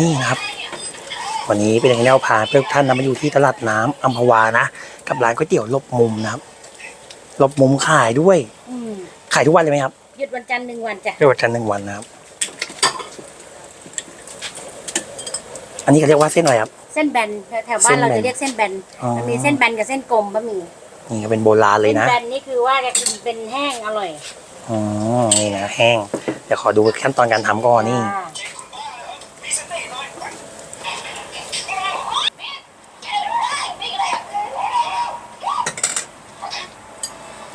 นี่นะครับ วันนี้เป็นอย่างแนวพาเพื่อนท่านนะมาอยู่ที่ตลาดน้ำอัมพวานะกับร้านก๋วยเตี๋ยวหลบมุมนะครับหลบมุมขายด้วยอืมขายทุกวันเลยไหมครับหยุดวันจันทร์หนึ่งวันจ้ะเรียกว่าจันทร์หนึ่งวันนะครับ อันนี้เขาเรียกว่าเส้นอะไรครับ เส้นแบนแถวๆบ้านเราเส้นแบนจะเรียกเส้นแบนอ๋อ มันมีเส้นแบนกับเส้นกลมบะหมี่นี่ก็เป็นโบราณเลยเส้นนะแบนนี่คือว่าจะกินเป็นแห้งอร่อยอ๋อนี่นะแห้งเดี๋ยวขอดูขั้นตอนการทำก่อนนี่ อ่า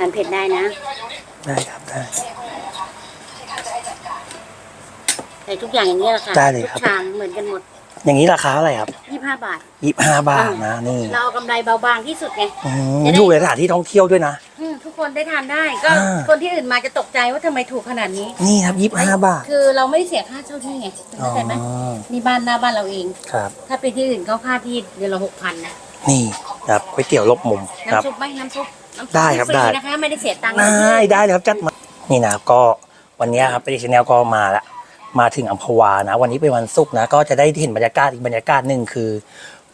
านเผ็ดได้นะ ได้ครับได้ ใส่ทุกอย่างอย่างนี้แหละค่ะได้เลยครับ ทุกชามเหมือนกันหมด อย่างนี้ราคาเท่าไหร่ครับยี่ห้าบาท ยี่ห้าบาทนะนี่เราเอากำไรเบาบางที่สุดไง อืมอยู่ในสถานที่ท่องเที่ยวด้วยนะ อืมทุกคนได้ทานได้ ก็อ่า คนที่อื่นมาจะตกใจว่าทำไมถูกขนาดนี้ นี่ครับยี่ห้าบาทคือเราไม่ได้เสียค่าเช่าที่ไงอ๋อเข้าใจไหมนี่บ้านหน้าบ้านเราเอง ครับ ถ้าไปที่อื่นเขาค่าที่เดือนละหกพันนี่ครับก๋วยเตี๋ยวหลบมุมครับ น้ำซุปไหมน้ำซุปน้ำซุป ได้ครับฟได้นะคะไม่ได้เสียตังค์ได้ได้เลยครับจัดมานี่นะครับก็วันนี้ครับไปดิชแนลก็มาละมาถึงอัมพวานะ วันนี้เป็นวันศุกร์นะ ก็จะได้เห็นบรรยากาศอีกบรรยากาศหนึ่งคือ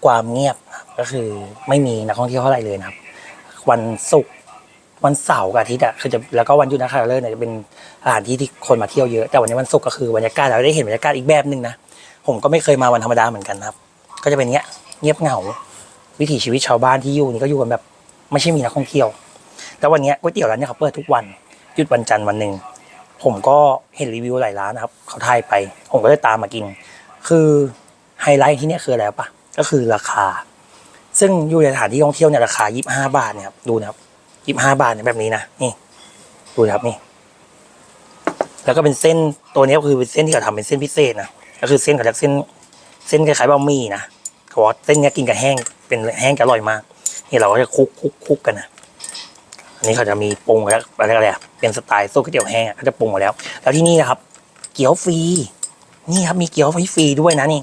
ความเงียบนะครับก็คือไม่มีนักท่องเที่ยวเท่าไหร่เลยนะครับ วันศุกร์วันเสาร์กับอาทิตย์อะคือจะแล้วก็วันหยุดนะคะเลิกเนี่ยจะเป็นสถานที่ที่คนมาเที่ยวเยอะแต่วันนี้วันศุกร์ก็คือบรรยากาศเราได้เห็นบรรยากาศอีกแบบหนึ่งนะผมก็ไม่เคยมาวันธรรมดาเหมือนกันนะครับ ก็จะเป็นเงี้ยเงียบเหงา วิถีชีวิตชาวบ้านที่อยู่นี่ก็อยู่กันแบบ ไม่ใช่มีนักท่องเที่ยว แล้ววันนี้ก๋วยเตี๋ยวร้านเนี้ยเขาเปิดทุกวันหยุดวันจันทร์วันหนึ่งผมก็เห็นรีวิวหลายร้านนะครับ เขาถ่ายไป ผมก็เลยตามมากิน คือไฮไลท์ที่เนี่ยคืออะไรปะก็คือราคา ซึ่งอยู่ในสถานที่ท่องเที่ยวเนี่ยราคา 25 บาทเนี่ยครับดูนะครับ25 บาทเนี่ยแบบนี้นะนี่ ดูนะครับนี่ แล้วก็เป็นเส้นตัวนี้ยคือเป็นเส้นที่เขาทำเป็นเส้นพิเศษนะก็คือเส้นเขาเรียกเส้น เส้นคล้ายๆบะหมี่นะเขาบอกว่าเส้นนี้กินกับแห้งเป็นแห้งจะอร่อยมาก นี่เราก็จะคลุกคุกคุกกันนะอันนี้เขาจะมีปรุงแล้วอะไรอะไรอะเป็นสไตล์ซุปก๋วยเตี๋ยวแห้งเขาจะปรุงมาแล้ว แล้วที่นี่นะครับ เกี๊ยวฟรีนี่ครับมีเกี๊ยวฟรีด้วยนะนี่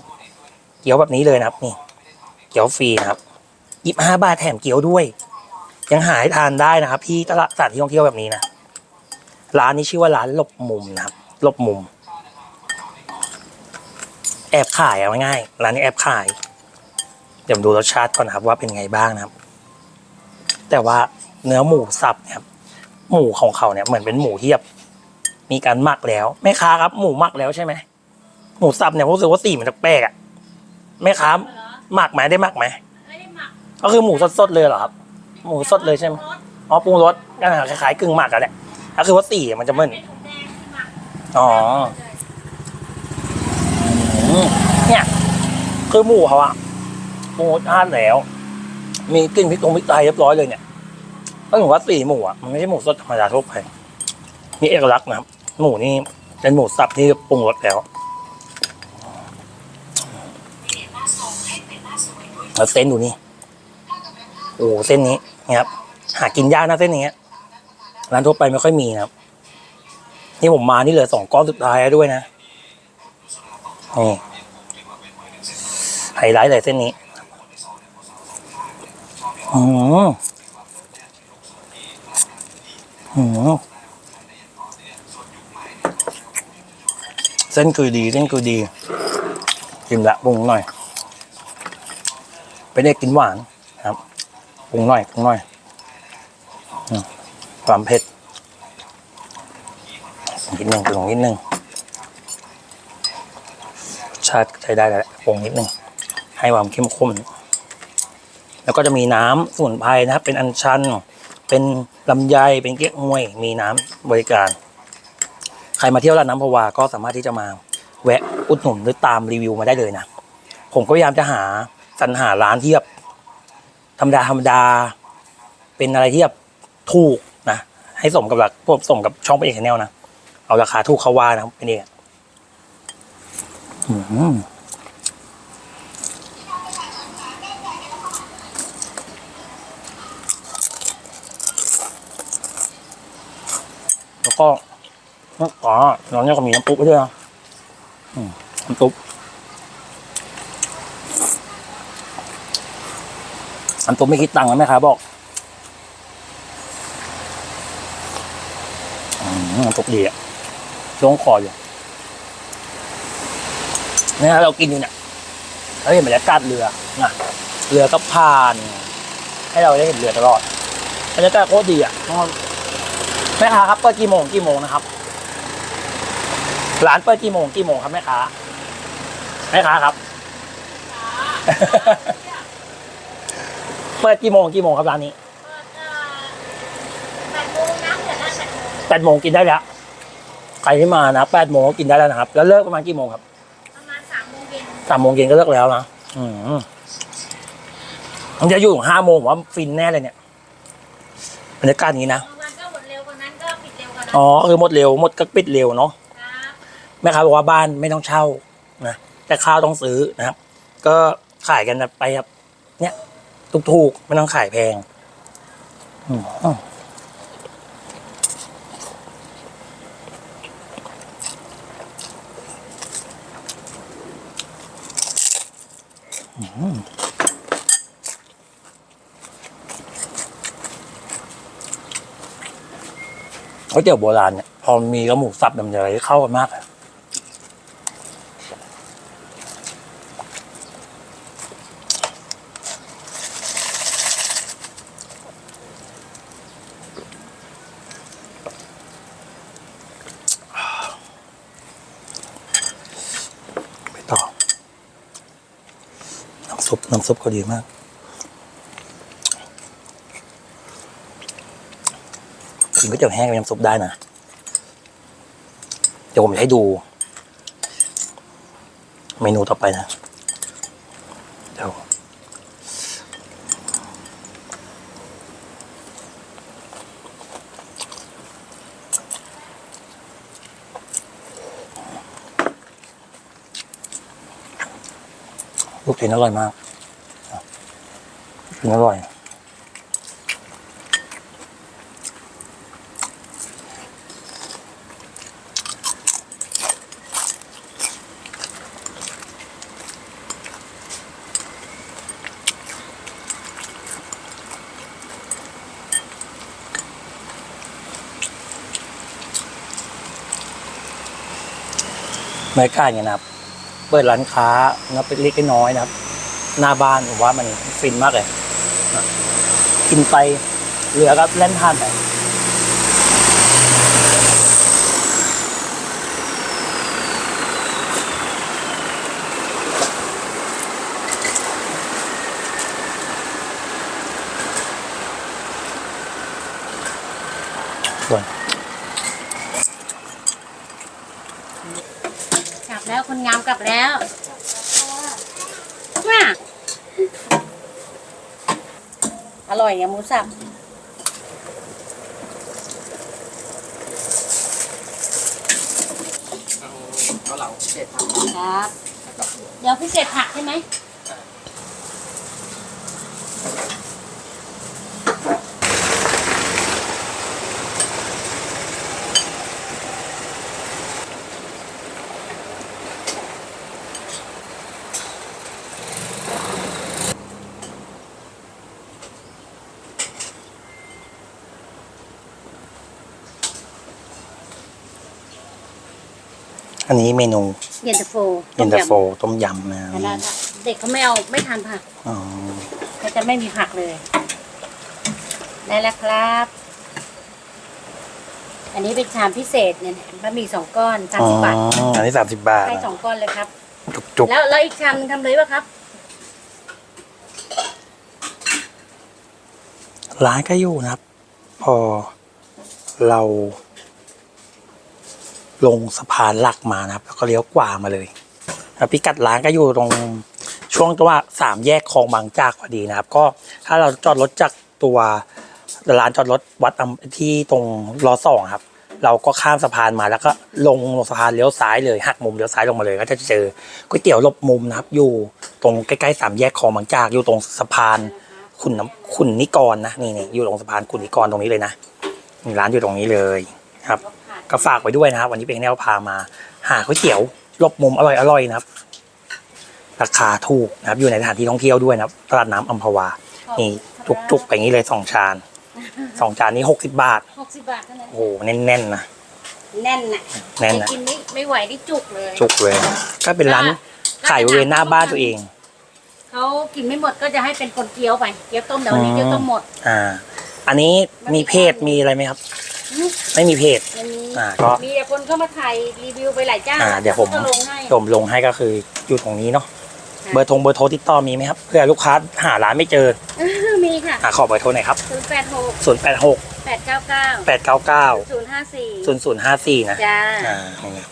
เกี๊ยวแบบนี้เลยนะครับนี่ เกี๊ยวฟรีนะครับยี่สิบห้าบาทแถมเกี๊ยวด้วย ยังหาให้ทานได้นะครับ ที่ตลาดสถานที่ท่องเที่ยวแบบนี้นะร้านนี้ชื่อว่าร้านหลบมุมนะครับหลบมุม แอบขายเอาง่ายๆร้านนี้แอบขายเดี๋ยวดูรสชาติก่อนนะครับว่าเป็นไงบ้างนะครับ แต่ว่าเนื้อหมูสับเนี่ยครับหมูของเขาเนี่ยเหมือนเป็นหมูที่แบบมีการหมักแล้วแม่ค้าครับ หมูหมักแล้วใช่ไหมหมูสับเนี่ยผมรู้สึกว่าสีมันแปลกๆอะแม่ค้าหมักไหมได้หมักไหมไม่ได้หมักก็คือหมูสดๆเลยเหรอครับ หมูสดเลยใช่ไหมอ๋อปรุงรสก็คล้ายๆกึ่งหมักกันแหละก็คือว่าสีมันจะเหมือนเป็นถุงแดงที่หมักอ๋ออืมเนี่ย คือหมูเขาอะปรุงรสชาติแล้ว มีกลิ่นพริกตรงพริกไทยเรียบร้อยเลยเนี่ยก็ถือว่าสี่หมูอะมันไม่ใช่หมูสดธรรมดาทั่วไปมีเอกลักษณ์นะครับหมูนี่เป็นหมูสับที่ปรุงรสแล้วแล้วเส้นดูนี่โอ้เส้นนี้นี่ยครับหากินยากนะเส้นนี้ร้านทั่วไปไม่ค่อยมีนะครับนี่ผมมานี่เหลือสองก้อนสุดท้ายด้วยนะนี่ไฮไลท์เลยเส้นนี้ อืมอืมเส้นคือดี เส้นคือดีกินละปรุงหน่อยเป็นเด็กกินหวานครับปรุงหน่อยปรุงหน่อยความเผ็ดนิดหนึ่งปรุงนิดหนึ่งรสชาติใช้ได้แล้วแหละปรุงนิดหนึ่งให้ความเข้มข้น แล้วก็จะมีน้ำสมุนไพรนะครับ เป็นอัญชัน เป็นลำไยเป็นเก๊กฮวย มีน้ำบริการ ใครมาเที่ยวร้านน้ำพะวาก็สามารถที่จะมาแวะอุดหนุนหรือตามรีวิวมาได้เลยนะ ผมก็พยายามจะหาสรรหาร้านที่แบบธรรมดาธรรมดา เป็นอะไรที่แบบถูกนะให้สมกับหลักพวกสมกับช่องเป็นเอกแนลนะ เอาราคาถูกเขาว่านะเป็นเองอืม แล้วก็อ๋อน้องเนี่ยก็มีน้ำตุ๊กด้วยนะอืมน้ำตุ๊กน้ำตุ๊กไม่คิดตังค์นะแม่ค้าบอกอืมน้ำตุ๊กดีอะช่วงคออยู่นี่ยเรากินอยู่เนี่ยเราเห็นบรรยากาศเรือนะเรือก็ผ่าน ให้เราได้เห็นเรือตลอดบรรยากาศโคตรดีอะ แม่ค้าครับเปิดกี่โมงกี่โมงนะครับร้านเปิดกี่โมงกี่โมงครับแม่ค้าแม่ค้าครับ เปิดกี่โมงกี่โมงครับร้านนี้เปิดเอ่อแปดโมงนะเดี๋ยวนะแปดโมงแปดโมงกินได้แล้วใครที่มานะแปดโมงก็กินได้แล้วนะครับ แล้วเลิกประมาณกี่โมงครับประมาณสามโมงเย็นสามโมงเย็นก็เลิกแล้วนะอืมมันจะอยู่ถึงห้าโมงผมว่าฟินแน่เลยเนี่ยบรรยากาศนี้นะ อ๋อคือหมดเร็วหมดก็ปิดเร็วเนาะแม่ค้าบอกว่าบ้านไม่ต้องเช่านะแต่ข้าวต้องซื้อนะครับ ก็ขายกันไปครับ เนี่ยถูกๆไม่ต้องขายแพง อืม ก๋วยเตี๋ยวโบราณเนี่ยพอมีกระหมูสับมันจะอะไรเข้ากันมากอะไปต่อน้ำซุปน้ำซุปเขาดีมาก กินก๋วยเตี๋ยวแห้งกับน้ำซุปได้นะ เดี๋ยวผมจะให้ดู เมนูต่อไปนะ เดี๋ยวลูกชิ้นอร่อยมากลูกชิ้นอร่อย บรรยากาศเนี่ยนะครับ เปิดร้านค้านะเป็นเล็กน้อยนะครับ หน้าบ้านผมว่ามันฟินมากเลยกินไปเหลือก็เล่นผ่านไปส่วน กลับ แล้วคนงามกลับแล้วมาอร่อยอย่างหมูสับก็เหลาพิเศษครับครับเดี๋ยวพิเศษผักใช่ไหม อันนี้เมนูเย็นตาโฟเย็นตาโฟต้มยำนะต้มยำเด็กเขาไม่เอาไม่ทานผักอ๋อเขาจะไม่มีผักเลยได้แล้วครับ อันนี้เป็นชามพิเศษเนี่ยบะหมี่สองก้อนสามอ๋อสิบบาทอันนี้สามสิบบาทให้สองก้อนเลยครับจุกจุกแล้วแล้วอีกชามนึงทำเลยป่ะครับ ร้านก็อยู่นะครับ พอเรา ลงสะพานหลักมานะครับ แล้วก็เลี้ยวขวามาเลยแล้วพิกัดร้านก็อยู่ตรงช่วงตัวสามแยกคลองบางจากพอดีนะครับ ก็ถ้าเราจอดรถจากตัวร้านจอดรถวัดที่ตรงรอสองครับ เราก็ข้ามสะพานมาแล้วก็ลงสะพานเลี้ยวซ้ายเลยหักมุมเลี้ยวซ้ายลงมาเลย ก็จะเจอก๋วยเตี๋ยวลบมุมนะครับ อยู่ตรงใกล้ๆสามแยกคลองบางจากอยู่ตรงสะพานขุนน้ำขุนนิกรนะนี่นี่อยู่ตรงสะพานขุนนิกรตรงนี้เลยนะร้านอยู่ตรงนี้เลยครับ ก็ฝากไว้ด้วยนะครับ วันนี้เป็นแนวพามา หาก๋วยเตี๋ยวหลบมุมอร่อยอร่อยๆนะครับ ราคาถูกนะครับ อยู่ในสถานที่ท่องเที่ยวด้วยนะครับตลาดน้ำอัมพวา นี่จุกๆไปอย่างนี้เลยสองชานสองจานนี้หกสิบบาท หกสิบบาทเท่านั้นโอ้โหแน่นๆนะ แน่นน่ะแน่นใครนะกินไม่ไม่ไหวนี่จุกเลยจุกเลย ก็เป็นร้านขายบริเวณหน้าบ้านตัวเอง เขากินไม่หมดก็จะให้เป็นคนเกี๊ยวไป เกี๊ยวต้มเดี๋ยววันนี้เกี๊ยวต้มหมด อ่า อันนี้มีเพจมีอะไรไหมครับอืม ไม่มีเพจอย่างนี้อ่าก็ มีแต่คนเข้ามาถ่ายรีวิวไปหลายเจ้าอ่า เดี๋ยวผมก็ลงให้ผมลงให้ก็คืออยู่ตรงนี้เนาะค่ะเบอร์โทรเบอร์โทรติดต่อมีไหมครับเพื่อลูกค้าหาร้านไม่เจอมีค่ะอ่าขอเบอร์โทรหน่อยครับ ศูนย์แปดหกศูนย์แปดหกแปดเก้าเก้าแปดเก้าเก้าศูนย์ห้าสี่ศูนย์ศูนย์ห้าสี่นะจ้า อ่านี่นะ